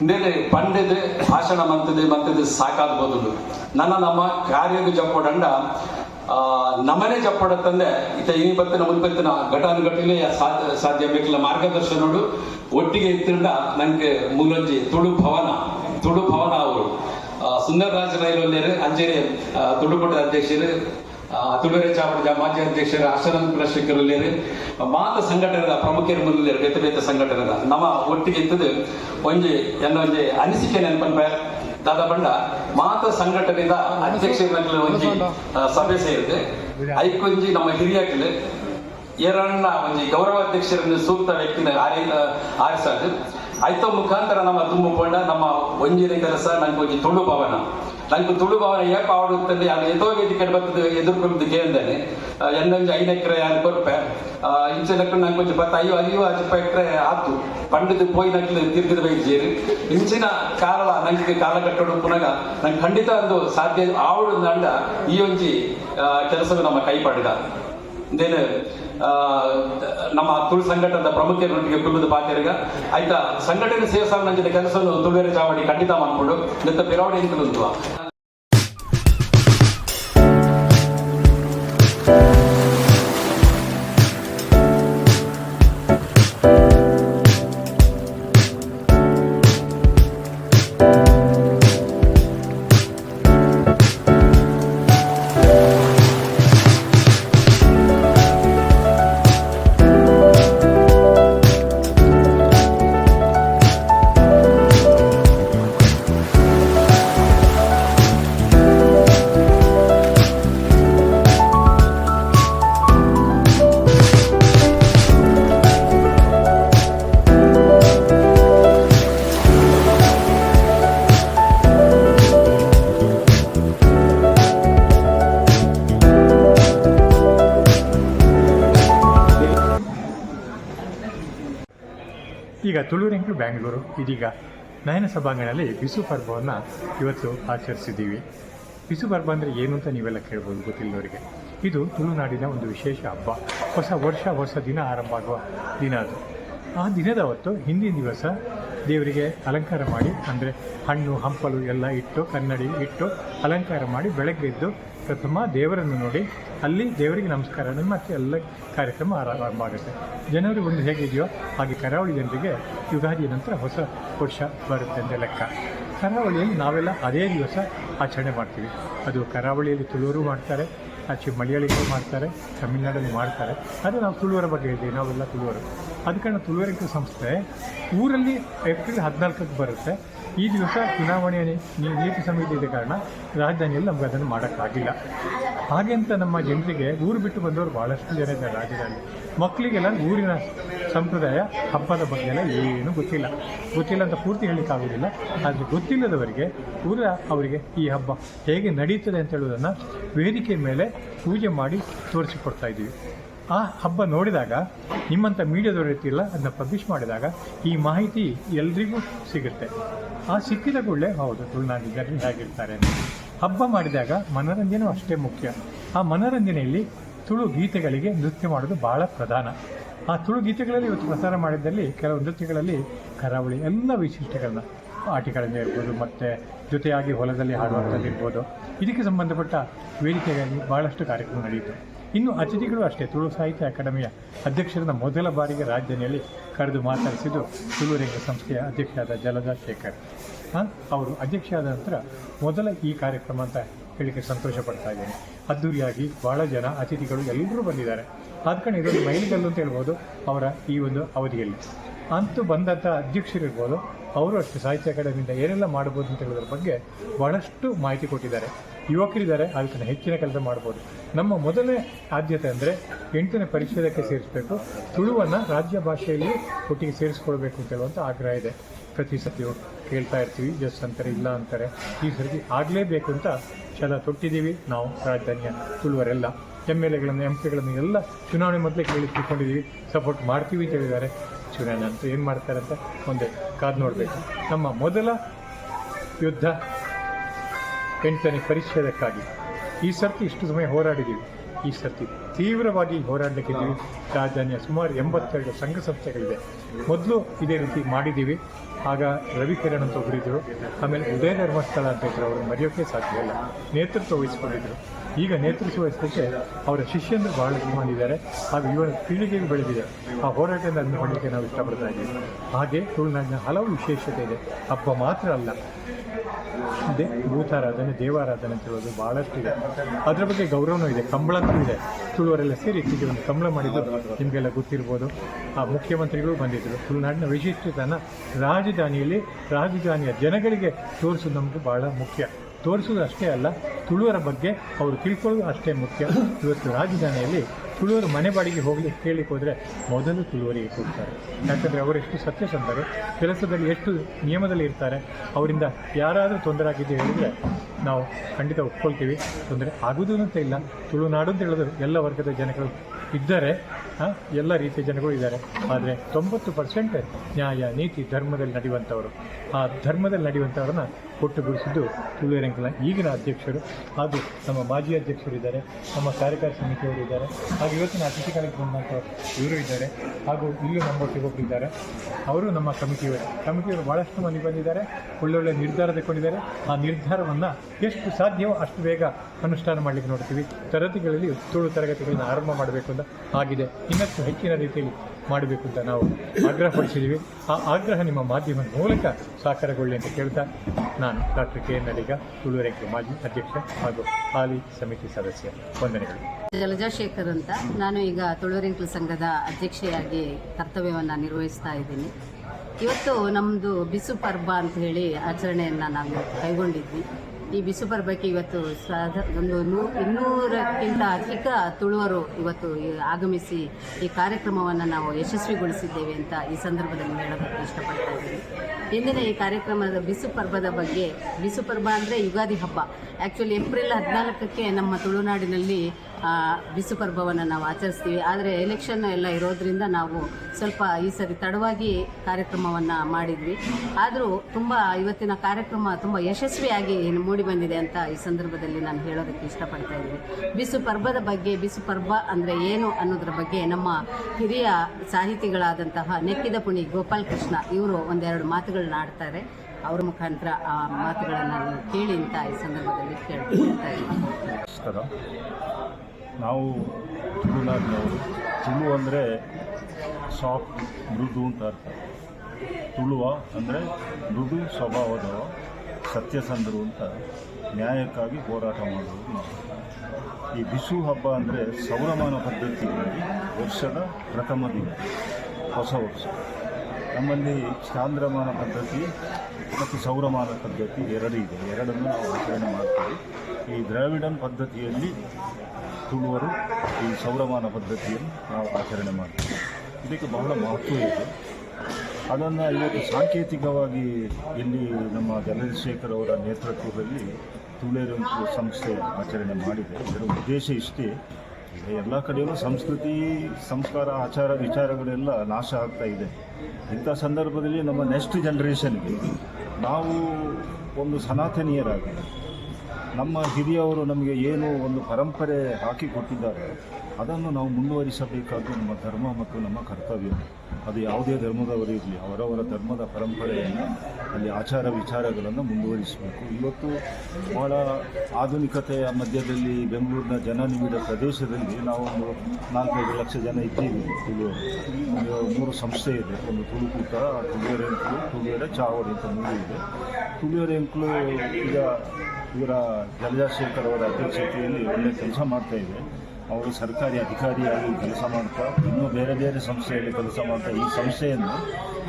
ಇಂದೇನೆ ಪಂಡಿದೆ ಭಾಷಣ ಮಂತದೆ ಮಂತದೆ ಸಾಕಾದ ಬದಲು ನನ್ನ ನಮ್ಮ ಕಾರ್ಯದ ಜಪ್ಪಡಂಡ ನಮನೆ ಜಪ್ಪಡತ್ತಂದೆ ಇತ ಈ ಬತ್ತಿನ ಮುನ್ಪತ್ತಿನ ಘಟಾನುಘಟಿಲೆ ಸಾಧ್ಯ ಬೇಕಿಲ್ಲ ಮಾರ್ಗದರ್ಶನೋಡು ಒಟ್ಟಿಗೆ ಇತ್ತಿಂದ ನನಗೆ ಮೂಲಂಜಿ ತುಳು ಭವನ ತುಳು ಭವನ ಅವರು. ಸುಂದರರಾಜ ರೈಲಲ್ಲಿ ಅಂಜೇರಿ ತುಳುಕೋಟೆ ಅಧ್ಯಕ್ಷರು ಆ, ತುಳುವೆರೆ ಚಾಪುರದ ಮಾಜಿ ಅಧ್ಯಕ್ಷರ ಅಶರಂತ್ ಕುಲಶೇಖರಲ್ಲಿ ಮಾತ ಸಂಘಟನೆದ ಪ್ರಮುಖರ ಮುಂದೆ ಬೇತೆ ಬೇತೆ ಸಂಘಟನೆದ ನಮ್ಮ ಒಟ್ಟಿಗೆ ಇದ್ದದು ಒಂಜಿ ಎನ್ನ ಒಂಜಿ ಅನಿಸಿಕೆ ನೆನಪನ್ಪ ದಾದ ಬಂಡ ಮಾತ ಸಂಘಟನೆದ ಅಧ್ಯಕ್ಷರಲ್ಲಿ ಒಂಜಿ ಸಭೆ ಸೇರಿದೆ. ಐಕೊಂಜಿ ನಮ್ಮ ಹಿರಿಯಕಲು ಎರಡನ್ನ ಒಂಜಿ ಗೌರವಾಧ್ಯಕ್ಷರನ್ನು ಸೂಕ್ತ ವ್ಯಕ್ತಿನ ಆರಿ ಆರಿಸದು ಐತ ಮುಖಾಂತರ ನಮ್ಮ ತುಂಬ ಪಂಡ ನಮ್ಮ ಒಂಜಿನ ಕೆಲಸ ನಂಗೆ ಒಂಜಿ ತುಳು ಭವನ. ನಂಗೆ ತುಳು ಭವನ ಏಪ ಪಾವಡು ಅದು ಎದೋ ವೇದಿಕೆ ಬರ್ತದೆ ಎದುರ್ಕೊಂಡು ಕೇಂದನೆ ಎನ್ನೊಂಜಿ ಐದು ಎಕರೆ ಯಾರು ಕೊರ್ಪೆ. ಇಂಚನಕ್ಕೆ ನಂಗೆ ಕೊಂಚ ಬತ್ತ ಅಯ್ಯೋ ಅಯ್ಯೋ ಅಜ್ಜಪ್ಪ ಎಕರೆ ಆತು. ಪಂಡದ ಪೋಯಿ ನಂಗೆ ತಿರ್ಗಿದ ಬೈಜೇರಿ ಇಂಚಿನ ಕಾಲ ನಂಗೆ ಕಾಲಘಟ್ಟ ಪುನಗ ನಂಗೆ ಖಂಡಿತ ಒಂದು ಸಾಧ್ಯ ಆವಡು ನಂಡ ಈ ಒಂಜಿ ಕೆಲಸವು ನಮ್ಮ ಕೈ ಪಡೆದ. ಇಂದೇನು ಆ, ನಮ್ಮ ತುಳು ಸಂಘಟನದ ಪ್ರಮುಖರೊಂದಿಗೆ ಕುಲ್ಲದ ಪಾತ್ಯರಿಗ ಆಯ್ತಾ, ಸಂಘಟನೆ ಸೇವೆ ನಂಜಿನ ಕೆಲಸವನ್ನು ತುಳುವೆರೆ ಚಾವಡಿ ಖಂಡಿತ ಮಾಡ್ಕೊಂಡು ನಿತ್ತ ಪಿರಾವಡಿ ಅಂತ ಈಗ ತುಳುರೆಂಕು ಬ್ಯಾಂಗ್ಳೂರು, ಇದೀಗ ನಯನ ಸಭಾಂಗಣದಲ್ಲಿ ಬಿಸು ಪರ್ವವನ್ನು ಇವತ್ತು ಆಚರಿಸಿದ್ದೀವಿ. ಬಿಸು ಪರ್ವ ಅಂದರೆ ಏನು ಅಂತ ನೀವೆಲ್ಲ ಕೇಳ್ಬೋದು ಗೊತ್ತಿಲ್ಲವರಿಗೆ ಇದು ತುಳುನಾಡಿನ ಒಂದು ವಿಶೇಷ ಹಬ್ಬ. ಹೊಸ ವರ್ಷ, ಹೊಸ ದಿನ ಆರಂಭ ಆಗುವ ದಿನ ಅದು. ಆ ದಿನದ ಹೊತ್ತು ಹಿಂದಿನ ದಿವಸ ದೇವರಿಗೆ ಅಲಂಕಾರ ಮಾಡಿ, ಅಂದರೆ ಹಣ್ಣು, ಹಂಪಲು ಎಲ್ಲ ಇಟ್ಟು, ಕನ್ನಡಿ ಇಟ್ಟು ಅಲಂಕಾರ ಮಾಡಿ ಬೆಳಗ್ಗೆ ಎದ್ದು ಪ್ರಥಮ ದೇವರನ್ನು ನೋಡಿ, ಅಲ್ಲಿ ದೇವರಿಗೆ ನಮಸ್ಕಾರ ಮತ್ತೆ ಎಲ್ಲ ಕಾರ್ಯಕ್ರಮ ಆರಂಭ ಆಗುತ್ತೆ. ಜನವರಿ ಒಂದು ಹೇಗಿದೆಯೋ ಹಾಗೆ ಕರಾವಳಿ ಜನರಿಗೆ ಯುಗಾದಿಯ ನಂತರ ಹೊಸ ವರ್ಷ ಬರುತ್ತೆ ಅಂತ ಲೆಕ್ಕ. ಕರಾವಳಿಯಲ್ಲಿ ನಾವೆಲ್ಲ ಅದೇ ದಿವಸ ಆಚರಣೆ ಮಾಡ್ತೀವಿ. ಅದು ಕರಾವಳಿಯಲ್ಲಿ ತುಳುವರು ಮಾಡ್ತಾರೆ, ಆಚೆ ಮಲಯಾಳಿಗಳು ಮಾಡ್ತಾರೆ, ತಮಿಳ್ನಾಡಲ್ಲಿ ಮಾಡ್ತಾರೆ. ಅದು ನಾವು ತುಳುವರ ಬಗ್ಗೆ ಹೇಳ್ತೀವಿ, ನಾವೆಲ್ಲ ತುಳುವರು. ಅದ ಕಾರಣ ತುಳುವರಿಕ ಸಂಸ್ಥೆ ಊರಲ್ಲಿ ಏಪ್ರಿಲ್ ಹದಿನಾಲ್ಕಕ್ಕೆ ಬರುತ್ತೆ. ಈ ದಿವಸ ಚುನಾವಣೆ ನೀತಿ ಸಮಿತಿ ಇದ್ದ ಕಾರಣ ರಾಜಧಾನಿಯಲ್ಲಿ ನಮ್ಗೆ ಅದನ್ನು ಮಾಡೋಕ್ಕಾಗಿಲ್ಲ. ಹಾಗೆ ಅಂತ ನಮ್ಮ ಜನರಿಗೆ ಊರು ಬಿಟ್ಟು ಬಂದವರು ಭಾಳಷ್ಟು ಜನ ಇದ್ದಾರೆ ರಾಜ್ಯದಲ್ಲಿ ಮಕ್ಕಳಿಗೆಲ್ಲ ಊರಿನ ಸಂಪ್ರದಾಯ, ಹಬ್ಬದ ಬಗ್ಗೆ ಎಲ್ಲ ಏನೂ ಗೊತ್ತಿಲ್ಲ. ಗೊತ್ತಿಲ್ಲ ಅಂತ ಪೂರ್ತಿ ಹೇಳಲಿಕ್ಕಾಗೋದಿಲ್ಲ ಆದರೆ ಗೊತ್ತಿಲ್ಲದವರಿಗೆ ಊರ ಅವರಿಗೆ ಈ ಹಬ್ಬ ಹೇಗೆ ನಡೀತದೆ ಅಂತ ಹೇಳುವುದನ್ನು ವೇದಿಕೆ ಮೇಲೆ ಪೂಜೆ ಮಾಡಿ ತೋರಿಸಿಕೊಡ್ತಾ ಇದ್ದೀವಿ. ಆ ಹಬ್ಬ ನೋಡಿದಾಗ ನಿಮ್ಮಂಥ ಮೀಡಿಯಾ ಇರ್ತಿಲ್ಲ ಅದನ್ನ ಪಬ್ಲಿಷ್ ಮಾಡಿದಾಗ, ಈ ಮಾಹಿತಿ ಎಲ್ರಿಗೂ ಸಿಗುತ್ತೆ. ಆ ಸಿಕ್ಕಿದ ಕೂಡಲೇ, ಹೌದು ತುಳುನಾಡಿನ ಜನರು ಹೇಗಿರ್ತಾರೆ ಹಬ್ಬ ಮಾಡಿದಾಗ ಮನೋರಂಜನೆ ಅಷ್ಟೇ ಮುಖ್ಯ. ಆ ಮನೋರಂಜನೆಯಲ್ಲಿ ತುಳು ಗೀತೆಗಳಿಗೆ ನೃತ್ಯ ಮಾಡೋದು ಬಹಳ ಪ್ರಧಾನ. ಆ ತುಳು ಗೀತೆಗಳಲ್ಲಿ ಇವತ್ತು ಪ್ರಸಾರ ಮಾಡಿದ್ದಲ್ಲಿ ಕೆಲವು ನೃತ್ಯಗಳಲ್ಲಿ ಕರಾವಳಿ ಎಲ್ಲ ವೈಶಿಷ್ಟ್ಯಗಳನ್ನ, ಆಟಿಗಳನ್ನು ಇರ್ಬೋದು ಮತ್ತು ಜೊತೆಯಾಗಿ ಹೊಲದಲ್ಲಿ ಹಾಡುವಂಥದ್ದು ಇರ್ಬೋದು. ಇದಕ್ಕೆ ಸಂಬಂಧಪಟ್ಟ ವೇದಿಕೆಗಳಲ್ಲಿ ಭಾಳಷ್ಟು ಕಾರ್ಯಕ್ರಮ ನಡೆಯಿತು. ಇನ್ನು ಅತಿಥಿಗಳು ಅಷ್ಟೇ. ತುಳು ಸಾಹಿತ್ಯ ಅಕಾಡೆಮಿಯ ಅಧ್ಯಕ್ಷರನ್ನ ಮೊದಲ ಬಾರಿಗೆ ರಾಜಧಾನಿಯಲ್ಲಿ ಕರೆದು ಮಾತಾಡಿಸಿದ್ದು ತುಳುರೆಂಗ ಸಂಸ್ಥೆಯ ಅಧ್ಯಕ್ಷರಾದ ಜಲಜಾ ಶೇಖರ್. ಅವರು ಅಧ್ಯಕ್ಷರಾದ ನಂತರ ಮೊದಲ ಈ ಕಾರ್ಯಕ್ರಮ ಅಂತ ಹೇಳಿಕೆ ಸಂತೋಷ ಪಡ್ತಾ ಇದ್ದೇನೆ. ಅದ್ದೂರಿಯಾಗಿ ಭಾಳ ಜನ ಅತಿಥಿಗಳು ಎಲ್ಲರೂ ಬಂದಿದ್ದಾರೆ. ಆದ ಕಾರಣ ಇದೊಂದು ಮೈಲಿಗಲ್ಲು ಅಂತ ಹೇಳ್ಬೋದು ಅವರ ಈ ಒಂದು ಅವಧಿಯಲ್ಲಿ. ಅಂತೂ ಬಂದಂಥ ಅಧ್ಯಕ್ಷರಿರ್ಬೋದು ಅವರು ಅಷ್ಟು. ಸಾಹಿತ್ಯ ಅಕಾಡೆಮಿಯಿಂದ ಏನೆಲ್ಲ ಮಾಡ್ಬೋದು ಅಂತ ಹೇಳೋದ್ರ ಬಗ್ಗೆ ಬಹಳಷ್ಟು ಮಾಹಿತಿ ಕೊಟ್ಟಿದ್ದಾರೆ. ಯುವಕರಿದ್ದಾರೆ ಅದಕ್ಕೆ ಹೆಚ್ಚಿನ ಕೆಲಸ ಮಾಡ್ಬೋದು. ನಮ್ಮ ಮೊದಲನೇ ಆದ್ಯತೆ ಅಂದರೆ ಎಂಟನೇ ಪರಿಷದಕ್ಕೆ ಸೇರಿಸಬೇಕು. ತುಳುವನ್ನು ರಾಜ್ಯ ಭಾಷೆಯಲ್ಲಿ ಒಟ್ಟಿಗೆ ಸೇರಿಸ್ಕೊಳ್ಬೇಕು ಅಂತ ಹೇಳುವಂಥ ಆಗ್ರಹ ಇದೆ. ಪ್ರತಿ ಸತಿಯು ಕೇಳ್ತಾ ಇರ್ತೀವಿ ಜಸ್ಟ್ ಅಂತಾರೆ, ಇಲ್ಲ ಅಂತಾರೆ. ಈ ಸರ್ತಿ ಆಗಲೇಬೇಕು ಅಂತ ಛಲ ತೊಟ್ಟಿದ್ದೀವಿ. ನಾವು ರಾಜಧಾನಿಯ ತುಳುವರೆಲ್ಲ ಎಂ ಎಲ್ ಎಗಳನ್ನು ಎಂ ಪಿಗಳನ್ನು ಎಲ್ಲ ಚುನಾವಣೆ ಮೊದಲೇ ಕೇಳಿ ತಿಳ್ಕೊಂಡಿದ್ದೀವಿ. ಸಪೋರ್ಟ್ ಮಾಡ್ತೀವಿ ಅಂತ ಹೇಳಿದ್ದಾರೆ. ಚುನಾವಣೆ ಅಂತ ಏನು ಮಾಡ್ತಾರೆ ಅಂತ ಮುಂದೆ ಕಾದು ನೋಡಬೇಕು. ನಮ್ಮ ಮೊದಲ ಯುದ್ಧ ಎಂಟನೇ ಪರಿಚ್ಛೇದಕ್ಕಾಗಿ. ಈ ಸರ್ತಿ ಇಷ್ಟು ಸಮಯ ಹೋರಾಡಿದ್ದೀವಿ. ಈ ಸರ್ತಿ ತೀವ್ರವಾಗಿ ಹೋರಾಡಲಿಕ್ಕಿದ್ದೀವಿ ರಾಜಧಾನಿಯ ಸುಮಾರು ಎಂಬತ್ತೆರಡು ಸಂಘ ಸಂಸ್ಥೆಗಳಿದೆ ಮೊದಲು ಇದೇ ರೀತಿ ಮಾಡಿದ್ದೀವಿ. ಆಗ ರವಿಕಿರಣ್ ಅಂತ ಒಬ್ಬರಿದ್ದರು ಆಮೇಲೆ ಉದಯ ಧರ್ಮಸ್ಥಳ ಅಂತ ಇದ್ದರು ಅವರು ಮರೆಯೋಕ್ಕೆ ಸಾಧ್ಯ ಇಲ್ಲ. ನೇತೃತ್ವ ವಹಿಸಿಕೊಂಡಿದ್ದರು ಈಗ ನೇತೃತ್ವ ವಹಿಸಲಿಕ್ಕೆ ಅವರ ಶಿಷ್ಯಂದರು ಬಹಳ ಮಂದಿದ್ದಾರೆ ಹಾಗೂ ಇವರ ಪೀಳಿಗೆಗೆ ಬೆಳೆದಿದೆ. ಆ ಹೋರಾಟದಿಂದ ಮಾಡಲಿಕ್ಕೆ ನಾವು ಇಷ್ಟಪಡ್ತಾ ಇದ್ದೀವಿ. ಹಾಗೆ ತುಳುನಾಡಿನ ಹಲವು ವಿಶೇಷತೆ ಇದೆ. ಹಬ್ಬ ಮಾತ್ರ ಅಲ್ಲ. ದೇ ಭೂತಾರಾಧನೆ, ದೇವಾರಾಧನೆ ಅಂತ ಹೇಳೋದು ಭಾಳಷ್ಟು ಇದೆ. ಅದರ ಬಗ್ಗೆ ಗೌರವನೂ ಇದೆ, ಕಂಬಳಕ್ಕೂ ಇದೆ. ತುಳುವರೆಲ್ಲ ಸೇರಿ ಇತ್ತೀಚೆಗೆ ಒಂದು ಕಂಬಳ ಮಾಡಿದ್ದು ನಿಮಗೆಲ್ಲ ಗೊತ್ತಿರ್ಬೋದು. ಆ ಮುಖ್ಯಮಂತ್ರಿಗಳು ಬಂದಿದ್ದರು ತುಳುನಾಡಿನ ವಿಶಿಷ್ಟತನ ರಾಜಧಾನಿಯಲ್ಲಿ, ರಾಜಧಾನಿಯ ಜನಗಳಿಗೆ ತೋರಿಸೋದು ನಮಗೆ ಭಾಳ ಮುಖ್ಯ. ತೋರಿಸೋದು ಅಷ್ಟೇ ಅಲ್ಲ, ತುಳುವರ ಬಗ್ಗೆ ಅವರು ತಿಳ್ಕೊಳ್ಳೋದು ಅಷ್ಟೇ ಮುಖ್ಯ. ಇವತ್ತು ರಾಜಧಾನಿಯಲ್ಲಿ ತುಳುವರು ಮನೆ ಬಾಡಿಗೆ ಹೋಗಲಿ ಕೇಳಲಿಕ್ಕೆ ಹೋದರೆ ಮೊದಲು ತುಳುವರಿಗೆ ಕೊಡ್ತಾರೆ ಯಾಕಂದರೆ ಎಷ್ಟು ಸತ್ಯಸಂಧರು, ಕೆಲಸದಲ್ಲಿ ಎಷ್ಟು ನಿಯಮದಲ್ಲಿ ಇರ್ತಾರೆ, ಅವರಿಂದ ಯಾರಾದರೂ ತೊಂದರೆ ಆಗಿದ್ದು ಹೇಳಿದರೆ ನಾವು ಖಂಡಿತ ಒಪ್ಕೊಳ್ತೀವಿ. ತೊಂದರೆ ಆಗುವುದು ಅಂತ ಇಲ್ಲ. ತುಳುನಾಡು ಅಂತ ಹೇಳಿದ್ರು ಎಲ್ಲ ವರ್ಗದ ಜನಗಳು ಇದ್ದಾರೆ. ಎಲ್ಲ ರೀತಿಯ ಜನಗಳು ಇದ್ದಾರೆ. ಆದರೆ ತೊಂಬತ್ತು ಪರ್ಸೆಂಟ್ ನ್ಯಾಯ, ನೀತಿ, ಧರ್ಮದಲ್ಲಿ ನಡೆಯುವಂಥವರು. ಆ ಧರ್ಮದಲ್ಲಿ ನಡೆಯುವಂಥವ್ರನ್ನ ಒಟ್ಟುಗೂಡಿಸಿದ್ದು ತುಳುವೆರಂಕಲ ಈಗಿನ ಅಧ್ಯಕ್ಷರು ಹಾಗೂ ನಮ್ಮ ಮಾಜಿ ಅಧ್ಯಕ್ಷರು ಇದ್ದಾರೆ, ನಮ್ಮ ಕಾರ್ಯಕಾರಿ ಸಮಿತಿಯವರು ಇದ್ದಾರೆ, ಹಾಗೂ ಇವತ್ತಿನ ಅತಿಥಿ ಕಾರ್ಯಕ್ರಮದಂಥವ್ರು ಇವರು ಇದ್ದಾರೆ, ಹಾಗೂ ಇಲ್ಲೂ ನಮ್ಮೊಟ್ಟಿಗೆ ಇದ್ದಾರೆ. ಅವರು ನಮ್ಮ ಕಮಿಟಿಯವರು. ಕಮಿಟಿಯವರು ಭಾಳಷ್ಟು ಮಂದಿ ಬಂದಿದ್ದಾರೆ, ಒಳ್ಳೊಳ್ಳೆ ನಿರ್ಧಾರ ತಗೊಂಡಿದ್ದಾರೆ ಆ ನಿರ್ಧಾರವನ್ನು ಎಷ್ಟು ಸಾಧ್ಯವೋ ಅಷ್ಟು ಬೇಗ ಅನುಷ್ಠಾನ ಮಾಡಲಿಕ್ಕೆ ನೋಡ್ತೀವಿ. ತರಗತಿಗಳಲ್ಲಿ ತುಳು ತರಗತಿಗಳನ್ನು ಆರಂಭ ಮಾಡಬೇಕು ಅಂತ ಆಗಿದೆ. ಇನ್ನಷ್ಟು ಹೆಚ್ಚಿನ ರೀತಿಯಲ್ಲಿ ಮಾಡಬೇಕು ಅಂತ ನಾವು ಆಗ್ರಹಪಡಿಸಿದ್ದೀವಿ ಆ ಆಗ್ರಹ ನಿಮ್ಮ ಮಾಧ್ಯಮದ ಮೂಲಕ ಸಾಕಾರಗೊಳ್ಳಿ ಅಂತ ಕೇಳ್ತಾ ನಾನು ಡಾಕ್ಟರ್ ಕೆ ಎನ್ ನಡಿಗ ತುಳುವರೆಗೆ ಮಾಜಿ ಅಧ್ಯಕ್ಷ ಹಾಗೂ ಹಾಲಿ ಸಮಿತಿ ಸದಸ್ಯ. ವಂದನೆಗಳು. ಜಲಜಾಶೇಖರ್ ಅಂತ. ನಾನು ಈಗ ತುಳುವರೆಂಕ್ಲು ಸಂಘದ ಅಧ್ಯಕ್ಷೆಯಾಗಿ ಕರ್ತವ್ಯವನ್ನು ನಿರ್ವಹಿಸ್ತಾ ಇದ್ದೀನಿ. ಇವತ್ತು ನಮ್ಮದು ಬಿಸು ಪರ್ಬ ಅಂತ ಹೇಳಿ ಆಚರಣೆಯನ್ನು ನಾವು ಕೈಗೊಂಡಿದ್ವಿ. ಈ ಬಿಸು ಇವತ್ತು ಒಂದು ನೂ ಇನ್ನೂರಕ್ಕಿಂತ ಅಧಿಕ ತುಳುವರು ಇವತ್ತು ಆಗಮಿಸಿ ಈ ಕಾರ್ಯಕ್ರಮವನ್ನು ನಾವು ಯಶಸ್ವಿಗೊಳಿಸಿದ್ದೇವೆ ಅಂತ ಈ ಸಂದರ್ಭದಲ್ಲಿ ಹೇಳೋದಕ್ಕೆ ಇಷ್ಟಪಡ್ತಾ ಇದ್ದೀನಿ. ಇಂದಿನ ಈ ಕಾರ್ಯಕ್ರಮದ ಬಿಸು ಪರ್ಬದ ಬಗ್ಗೆ ಬಿಸು ಪರ್ಬ ಅಂದರೆ ಯುಗಾದಿ ಹಬ್ಬ. ಆ್ಯಕ್ಚುಲಿ ಏಪ್ರಿಲ್ ಹದಿನಾಲ್ಕಕ್ಕೆ ನಮ್ಮ ತುಳುನಾಡಿನಲ್ಲಿ ಬಿಸು ಪರ್ಬವನ್ನು ನಾವು ಆಚರಿಸ್ತೀವಿ. ಆದರೆ ಎಲೆಕ್ಷನ್ ಎಲ್ಲ ಇರೋದ್ರಿಂದ ನಾವು ಸ್ವಲ್ಪ ಈ ಸರಿ ತಡವಾಗಿ ಕಾರ್ಯಕ್ರಮವನ್ನು ಮಾಡಿದ್ವಿ. ಆದರೂ ತುಂಬ ಇವತ್ತಿನ ಕಾರ್ಯಕ್ರಮ ತುಂಬ ಯಶಸ್ವಿಯಾಗಿ ಮೂಡಿ ಬಂದಿದೆ ಅಂತ ಈ ಸಂದರ್ಭದಲ್ಲಿ ನಾನು ಹೇಳೋದಕ್ಕೆ ಇಷ್ಟಪಡ್ತಾ ಇದ್ದೀನಿ. ಬಿಸು ಪರ್ಬದ ಬಗ್ಗೆ, ಬಿಸು ಪರ್ಬ ಅಂದರೆ ಏನು ಅನ್ನೋದ್ರ ಬಗ್ಗೆ ನಮ್ಮ ಹಿರಿಯ ಸಾಹಿತಿಗಳಾದಂತಹ ನೆಕ್ಕಿದ ಪುಣಿ ಗೋಪಾಲ್ ಕೃಷ್ಣ ಇವರು ಒಂದೆರಡು ಮಾತುಗಳನ್ನ ಆಡ್ತಾರೆ. ಅವ್ರ ಮುಖಾಂತರ ಆ ಮಾತುಗಳನ್ನು ಕೇಳಿ ಅಂತ ಈ ಸಂದರ್ಭದಲ್ಲಿ ಕೇಳ್ತಾ ನಮಸ್ಕಾರ. ನಾವು ತುಳುನಾಡಿನವರು. ತುಳು ಅಂದರೆ ಸಾಫ್ಟ್ ಮೃದು ಅಂತ ಅರ್ಥ. ತುಳುವ ಅಂದರೆ ಮೃದು ಸ್ವಭಾವದ ಸತ್ಯಸಂಧರು ಅಂತ ನ್ಯಾಯಕ್ಕಾಗಿ ಹೋರಾಟ ಮಾಡೋದು ನಾವು ಈ ಬಿಸು ಹಬ್ಬ ಅಂದರೆ ಸೌರಮಾನ ಪದ್ಧತಿಯಲ್ಲಿ ವರ್ಷದ ಪ್ರಥಮ ದಿನ, ಹೊಸ ವರ್ಷ. ನಮ್ಮಲ್ಲಿ ಚಾಂದ್ರಮಾನ ಪದ್ಧತಿ ಮತ್ತು ಸೌರಮಾನ ಪದ್ಧತಿ ಎರಡು ಇದೆ. ಎರಡನ್ನು ನಾವು ಆಚರಣೆ ಮಾಡ್ತೀವಿ. ಈ ದ್ರಾವಿಡನ್ ಪದ್ಧತಿಯಲ್ಲಿ ತುಳುವರು ಈ ಸೌರಮಾನ ಪದ್ಧತಿಯನ್ನು ನಾವು ಆಚರಣೆ ಮಾಡ್ತೀವಿ. ಇದಕ್ಕೆ ಬಹಳ ಮಹತ್ವ ಇದೆ. ಅದನ್ನು ಇವತ್ತು ಸಾಂಕೇತಿಕವಾಗಿ ಇಲ್ಲಿ ನಮ್ಮ ಜಲಶೇಖರ್ ಅವರ ನೇತೃತ್ವದಲ್ಲಿ ತುಳೇರು ಸಂಸ್ಥೆ ಆಚರಣೆ ಮಾಡಿದೆ. ಇದರ ಉದ್ದೇಶ ಇಷ್ಟೇ. ಈಗ ಎಲ್ಲ ಕಡೆಯೂ ಸಂಸ್ಕೃತಿ, ಸಂಸ್ಕಾರ, ಆಚಾರ ವಿಚಾರಗಳೆಲ್ಲ ನಾಶ ಆಗ್ತಾ ಇದೆ. ಇಂಥ ಸಂದರ್ಭದಲ್ಲಿ ನಮ್ಮ ನೆಕ್ಸ್ಟ್ ಜನ್ರೇಷನ್ಗೆ ನಾವು ಒಂದು ಸನಾತನೀಯರಾಗಿ ನಮ್ಮ ಹಿರಿಯವರು ನಮಗೆ ಏನು ಒಂದು ಪರಂಪರೆ ಹಾಕಿಕೊಟ್ಟಿದ್ದಾರೆ ಅದನ್ನು ನಾವು ಮುಂದುವರಿಸಬೇಕಾದ ನಮ್ಮ ಧರ್ಮ ಮತ್ತು ನಮ್ಮ ಕರ್ತವ್ಯ. ಅದು ಯಾವುದೇ ಧರ್ಮದವರು ಇರಲಿ ಅವರವರ ಧರ್ಮದ ಪರಂಪರೆಯನ್ನು ಅಲ್ಲಿ ಆಚಾರ ವಿಚಾರಗಳನ್ನು ಮುಂದುವರಿಸಬೇಕು. ಇವತ್ತು ಬಹಳ ಆಧುನಿಕತೆಯ ಮಧ್ಯದಲ್ಲಿ ಬೆಂಗಳೂರಿನ ಜನನಿಬಿಡ ಪ್ರದೇಶದಲ್ಲಿ ನಾವು ಒಂದು ನಾಲ್ಕೈದು ಲಕ್ಷ ಜನ ಇದ್ದೀವಿ. ತುಳುವರು ಮೂರು ಸಂಸ್ಥೆ ಇದೆ. ಒಂದು ತುಳುಕೂಟ ತುಳಿಯೋರೆ ಎಂಕ್ಲು ತುಳಿಯೋರೆ ಚಾವಡಿ ಅಂತ ಮೂರು ಇದೆ. ತುಳಿಯೋರೆ ಎಂಕ್ಲು ಈಗ ಇವರ ಜಲಜಾಶೇಖರ್ ಅವರ ಅಧ್ಯಕ್ಷತೆಯಲ್ಲಿ ಒಳ್ಳೆ ಕೆಲಸ ಮಾಡ್ತಾ ಇದೆ. ಅವರು ಸರ್ಕಾರಿ ಅಧಿಕಾರಿಯಾಗಿ ಕೆಲಸ ಮಾಡ್ತಾ, ಇನ್ನೂ ಬೇರೆ ಬೇರೆ ಸಂಸ್ಥೆಯಲ್ಲಿ ಕೆಲಸ ಮಾಡ್ತಾ, ಈ ಸಂಸ್ಥೆಯನ್ನು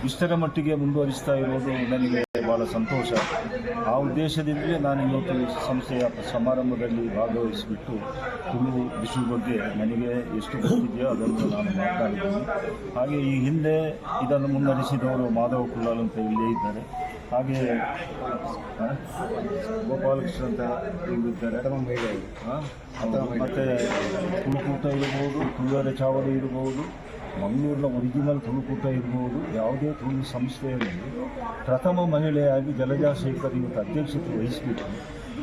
ಇಷ್ಟರ ಮಟ್ಟಿಗೆ ಮುಂದುವರಿಸ್ತಾ ಇರೋದು ನನಗೆ ಭಾಳ ಸಂತೋಷ. ಆ ಉದ್ದೇಶದಿಂದಲೇ ನಾನು ಇವತ್ತು ಸಂಸ್ಥೆಯ ಸಮಾರಂಭದಲ್ಲಿ ಭಾಗವಹಿಸಿಬಿಟ್ಟು ತುಳು ವಿಷಯ ಬಗ್ಗೆ ನನಗೆ ಎಷ್ಟು ಗೊತ್ತಿದೆಯೋ ಅದನ್ನು ನಾನು ಮಾತಾಡಿದ್ದೀನಿ. ಹಾಗೆ ಈ ಹಿಂದೆ ಇದನ್ನು ಮುನ್ನಡೆಸಿದವರು ಮಾಧವ ಕುಳ್ಳಾಲ್ ಅಂತ ಇಲ್ಲೇ ಇದ್ದಾರೆ. ಹಾಗೆ ಗೋಪಾಲಕೃಷ್ಣ ಅಂತ ಇರುತ್ತಾರೆ ಮತ್ತೆ ತುಳುಕೂಟ ಇರ್ಬೋದು ತುಳುವರೆ ಚಾವಡಿ ಇರ್ಬೋದು ಮಂಗಳೂರಿನ ಒರಿಜಿನಲ್ ತುಳುಕೂಟ ಇರ್ಬೋದು ಯಾವುದೇ ತುಳು ಸಂಸ್ಥೆಯಲ್ಲಿ ಪ್ರಥಮ ಮಹಿಳೆಯಾಗಿ ಜಲಜಾ ಶೇಖರ್ ಇವತ್ತು ಅಧ್ಯಕ್ಷತೆ ವಹಿಸಿಬಿಟ್ಟು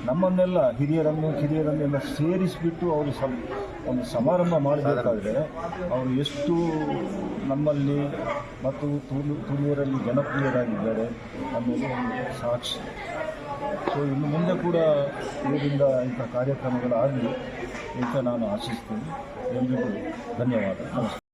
ನಮ್ಮನ್ನೆಲ್ಲ ಹಿರಿಯರನ್ನು ಕಿರಿಯರನ್ನೆಲ್ಲ ಸೇರಿಸಿಬಿಟ್ಟು ಅವರು ಸಮ ಒಂದು ಸಮಾರಂಭ ಮಾಡಬೇಕಾದ್ರೆ ಅವರು ಎಷ್ಟು ನಮ್ಮಲ್ಲಿ ಮತ್ತು ತುಳು ತುಳುವರಲ್ಲಿ ಜನಪ್ರಿಯರಾಗಿದ್ದಾರೆ ಅನ್ನೋದು ಒಂದು ಸಾಕ್ಷಿ. ಸೊ ಇನ್ನು ಮುಂದೆ ಕೂಡ ಇದರಿಂದ ಇಂಥ ಕಾರ್ಯಕ್ರಮಗಳಾಗಲಿ ಅಂತ ನಾನು ಆಶಿಸ್ತೇನೆ. ಎಲ್ಲರಿಗೂ ಧನ್ಯವಾದ. ನಮಸ್ಕಾರ